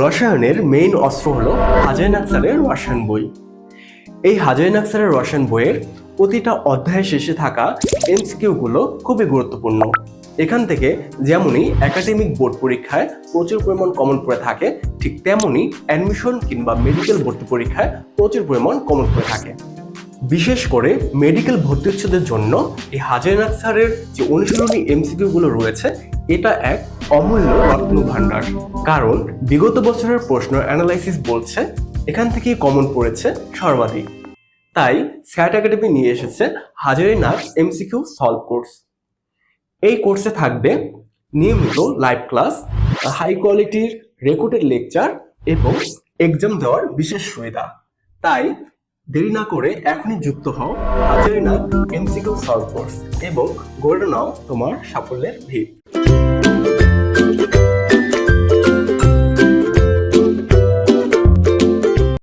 রসায়নের মেইন অস্ত্র হলো হাজারিন আক্সারের রসায়ন বই। এই হাজারিন আক্সারের রসায়ন বইয়ের প্রতিটা অধ্যায়ের শেষে থাকা এমসিকিউগুলো খুবই গুরুত্বপূর্ণ। এখান থেকে যেমনই একাডেমিক বোর্ড পরীক্ষায় প্রচুর পরিমাণ কমন পড়ে থাকে, ঠিক তেমনই অ্যাডমিশন কিংবা মেডিকেল ভর্তি পরীক্ষায় প্রচুর পরিমাণ কমন পড়ে থাকে। বিশেষ করে মেডিকেল ভর্তি উচ্ছেদের জন্য এই হাজারিন আক্সারের যে অনুশীলনী এমসিকিউগুলো রয়েছে, এটা এক অমূল্য রত্ন ভাণ্ডার কারণ বিগত বছরের প্রশ্ন অ্যানালাইসিস বলছে, এখান থেকেই কমন পড়েছে সর্বাধিক। তাই স্যাট একাডেমি নিয়ে এসেছে হাজারিনার এমসিকিউ সলভ কোর্স এই কোর্সে থাকবে নিয়মিত লাইভ ক্লাস হাই কোয়ালিটির রেকর্ডেড লেকচার এবং এক্সাম দেওয়ার বিশেষ সুবিধা। তাই দেরি না করে এখনই যুক্ত হও হাজারিনা এমসিকিউ সলভ কোর্স এবং গড়ে নাও তোমার সাফল্যের ভিড়